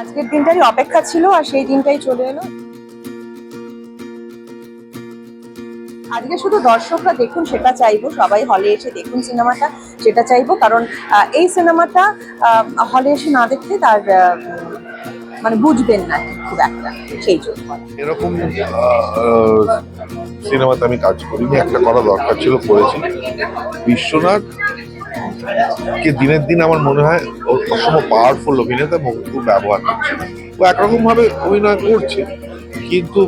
আজকের দিনটাই অপেক্ষা ছিল আর সেই দিনটাই চলে এলো। আজকে শুধু দর্শকরা দেখুন, সেটা চাইব। সবাই হলে এসে দেখুন সিনেমাটা সেটা চাইব। কারণ এই সিনেমাটা হলে এসে না দেখলে তার মানে বুঝবেন না খুব একটা সেই জন্য। এরকম সিনেমাতে আমি কাজ করিনি। একটা করা দরকার ছিল, করেছি। বিশ্বনাথ কে দিনের দিন আমার মনে হয় অসম পাওয়ারফুল অভিনেতা খুব ব্যবহার করছে। ও একরকম ভাবে অভিনয় করছে, কিন্তু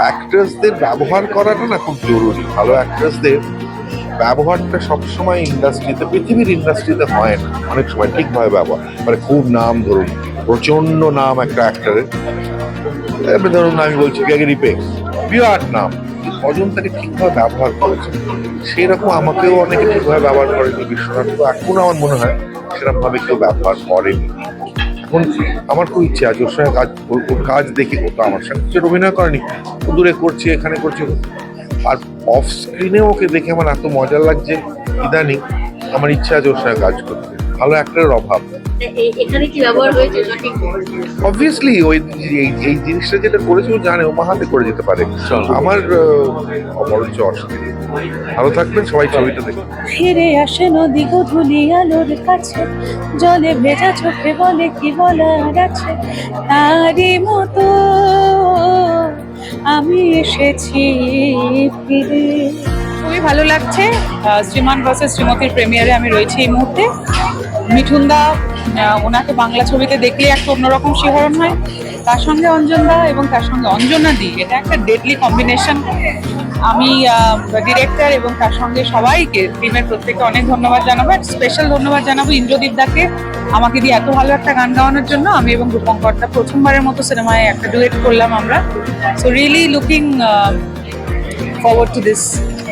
অ্যাক্ট্রেসদের ব্যবহার করাটা না খুব জরুরি। ভালো অ্যাক্ট্রেসদের ব্যবহারটা সবসময় ইন্ডাস্ট্রিতে পৃথিবীর ইন্ডাস্ট্রিতে হয় না। অনেক সময় ঠিকভাবে ব্যবহার মানে খুব নাম ধরুন প্রচণ্ড নাম একটা অ্যাক্টরের এবার ধরুন আমি বলছি গ্যাগরি পেক বিরাট নাম। কজন তাকে ঠিকভাবে ব্যবহার করেছে সেই রকম আমাকেও অনেকে ঠিকভাবে ব্যবহার করেনি তো এখন আমার মনে হয় সেরকম ভাবে কেউ ব্যবহার করেনি। এখন আমার খুব ইচ্ছে আছে ওর সঙ্গে কাজ ওর কাজ দেখে ও তো আমার সঙ্গে। কিছু অভিনয় করেনি। ও দূরে করছে, এখানে করছে। আর অফ স্ক্রিনে ওকে দেখে আমার এত মজা লাগছে। ইদানিং আমার ইচ্ছা আছে ওর সঙ্গে কাজ করতে। ভালো অ্যাক্টরের অভাব। এখানে কি ব্যবহার হয়েছে? সঠিক অবভিয়াসলি ওই এই এই জিনিসটা যেটা করেছে ও জানে ও মাহাতে করে যেতে পারে। আমার বরঞ্চ অসুবিধা ভালো থাকবেন সবাই ছবিটা দেখুন। ফিরে আসে নদী গধুলি আলোর কাছে। জলে ভেজা চোখে বলে কি বলার আছে? তারই মতো আমি এসেছি ফিরে। খুবই ভালো লাগছে। শ্রীমান ভার্সেস শ্রীমতীর প্রেমিয়ারে আমি রয়েছি এই মুহূর্তে। মিঠুনদা ওনাকে বাংলা ছবিতে দেখলে একটা অন্যরকম শিহরণ হয়। তার সঙ্গে অঞ্জনদা এবং তার সঙ্গে অঞ্জনা দি, এটা একটা ডেডলি কম্বিনেশন আমি ডিরেক্টর এবং তার সঙ্গে সবাইকে টিমের প্রত্যেককে অনেক ধন্যবাদ জানাব। আর স্পেশাল ধন্যবাদ জানাব ইন্দ্রদীপ দাকে। আমাকে দিয়ে এত ভালো একটা গান গাওয়ানোর জন্য আমি এবং রূপঙ্করটা প্রথমবারের মতো সিনেমায় একটা ডুয়েট করলাম আমরা। So really looking forward to this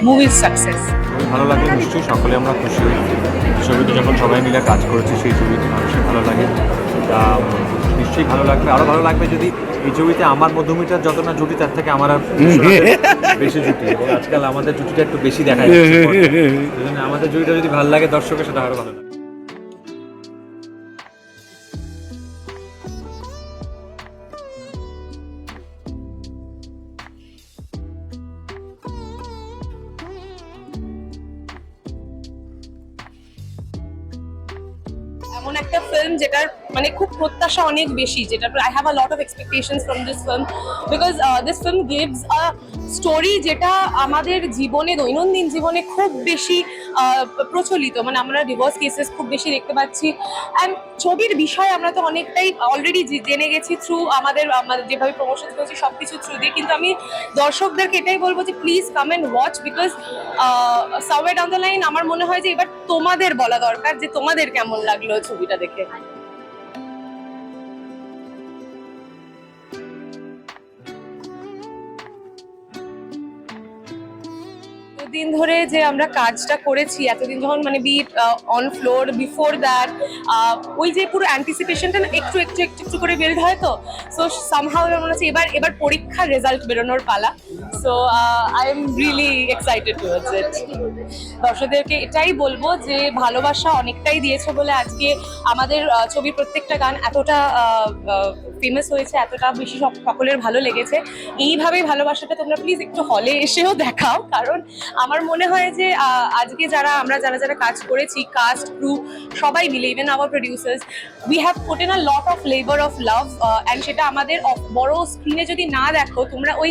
movie's success ভালো লাগে নিশ্চয়ই সকলে আমরা খুশি হই। ছবিটি যখন সবাই মিলে কাজ করেছি সেই ছবিটি মানুষের ভালো লাগে। নিশ্চয়ই ভালো লাগবে। আরও ভালো লাগবে যদি এই ছবিতে আমার মধ্যমিটার যত না জুটি তার থেকে আমার আর বেশি জুটি। এবং আজকাল আমাদের জুটিটা একটু বেশি দেখা যাচ্ছে। জন্য আমাদের জুটিটা যদি ভালো লাগে দর্শকের সেটা আরও ভালো লাগে। এমন একটা ফিল্ম যেটার মানে খুব প্রত্যাশা অনেক বেশি যেটা I have a lot of expectations from this film because this film gives a story যেটা আমাদের জীবনে, দৈনন্দিন জীবনে খুব বেশি প্রচলিত। মানে আমরা ডিভোর্স কেসেস খুব বেশি দেখতে পাচ্ছি। অ্যান্ড ছবির বিষয় আমরা তো অনেকটাই অলরেডি জেনে গেছি থ্রু আমাদের আমাদের যেভাবে প্রমোশন করেছি সব কিছু থ্রু দিয়ে। কিন্তু আমি দর্শকদেরকে এটাই বলব যে please come and watch because someway down the line আমার মনে হয় যে এবার তোমাদের বলা দরকার যে তোমাদের কেমন লাগল ছবিটা দেখে। দিন ধরে যে আমরা কাজটা করেছি, এতদিন যখন মানে be on floor before that ওই যে পুরো অ্যান্টিসিপেশনটা না একটু একটু একটু একটু করে বের হয় তো? সো সামহাও মনে হচ্ছে এবার এবার পরীক্ষার রেজাল্ট বেরোনোর পালা। So I am really excited towards it দর্শকদেরকে এটাই বলব যে ভালোবাসা অনেকটাই দিয়েছে বলে আজকে আমাদের ছবির প্রত্যেকটা গান এতটা ফেমাস হয়েছে, এতটা বেশি সকলের ভালো লেগেছে। এইভাবেই ভালোবাসাটা তোমরা প্লিজ একটু হলে এসেও দেখাও, কারণ আমার মনে হয় যে আজকে যারা, আমরা যারা যারা কাজ করেছি কাস্ট ক্রু সবাই মিলে even our producers we have put in a lot of labour of love and সেটা আমাদের বড় স্ক্রিনে যদি না দেখো, তোমরা ওই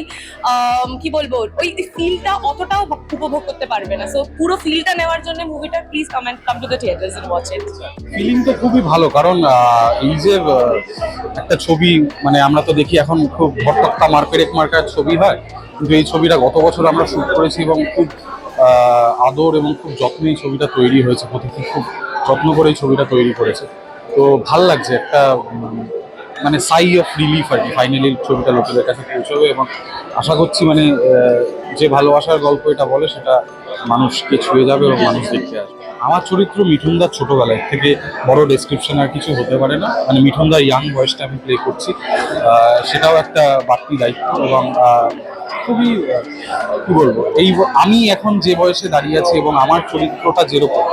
কি বলব, ওই ফিলটা অতটাও উপভোগ করতে পারবে না। সো পুরো ফিলটা নেওয়ার জন্য মুভিটা please come and come to the theatres and watch it feeling তো খুবই ভালো, কারণ এই যে একটা ছবি মানে আমরা তো দেখি এখন খুব ভট্টক্কা মার পেরেক মার্কার ছবি হয়, কিন্তু এই ছবিটা গত বছর আমরা শুট করেছি এবং খুব আদর এবং খুব যত্নে এই ছবিটা তৈরি হয়েছে, প্রতিটি খুব যত্ন করে এই ছবিটা তৈরি করেছে। তো ভালো লাগছে একটা মানে সাই অফ রিলিফ আর কি ফাইনালি ছবিটা লোকেদের কাছে পৌঁছবে এবং আশা করছি মানে যে ভালোবাসার গল্প এটা বলে সেটা মানুষকে ছুঁয়ে যাবে এবং মানুষ দেখতে আসবে। আমার চরিত্র মিঠুনদার ছোটবেলায় থেকে বড় ডেসক্রিপশন আর কিছু হতে পারে না। মানে মিঠুনদার ইয়াং বয়সটা আমি প্লে করছি। সেটাও একটা বাড়তি দায়িত্ব এবং খুবই কি বলব এই আমি এখন যে বয়সে দাঁড়িয়ে আছি এবং আমার চরিত্রটা যেরকম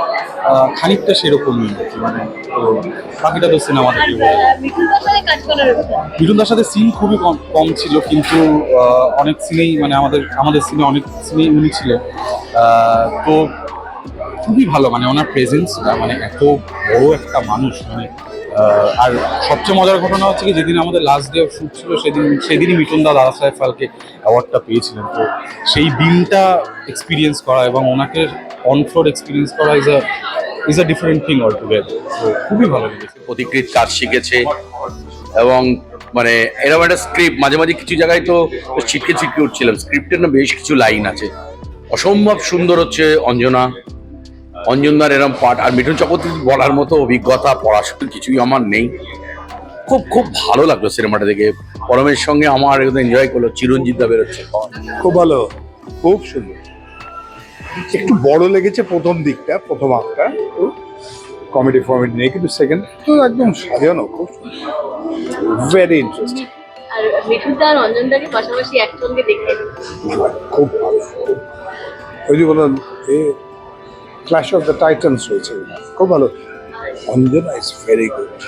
খানিকটা সেরকমই মানে তো বাকিটা তো সিনেমা যায়। আহ, সাথে সিন খুবই কম কম ছিল কিন্তু অনেক সিনেই মানে আমাদের আমাদের সিনে অনেক সিনেই উনি ছিলেন তো খুবই ভালো মানে ওনার প্রেজেন্স মানে এত বড় একটা মানুষ মানে আর সবচেয়ে মজার ঘটনা হচ্ছে কি, যেদিন আমাদের লাস্ট ডে শুট ছিল, সেদিন সেদিনই মিঠুনদা দাদা সাহেব ফালকে অ্যাওয়ার্ডটা পেয়েছিলেন। তো সেই দিনটা এক্সপিরিয়েন্স করা এবং ওনাকে অন ফ্লোর এক্সপিরিয়েন্স করা is a is a different thing altogether তো খুবই ভালো লেগেছে। প্রতিকৃত কাজ শিখেছে এবং মানে এরকম একটা স্ক্রিপ্ট মাঝে মাঝে কিছু জায়গায় তো ছিটকে ছিটকে উঠছিলাম। স্ক্রিপ্টের না বেশ কিছু লাইন আছে। অসম্ভব সুন্দর হচ্ছে অঞ্জনা। অঞ্জনদার এরম পাঠ আর মিঠুন চক্রবর্তী বলার মতো অভিজ্ঞতা পড়াশোনা কিছুই আমার নেই। খুব খুব ভালো লাগল সিনেমাটা দেখে। পরমের সঙ্গে আমার একদম এনজয় করল চিরঞ্জিত দা বেরোচ্ছে। খুব ভালো খুব সুন্দর। একটু বড় লেগেছে প্রথম দিকটা প্রথম হাফটা কমেডি ফমেডি নেই কিন্তু সেকেন্ড তো একদম সাজানো খুব ভেরি ইন্টারেস্টিং আর মিঠুনদা আর অঞ্জনদাকে পাশাপাশি একসঙ্গে দেখে। খুব ভালো ওই যে বললাম a clash of the titans রয়েছে খুব ভালো। Anjana is very good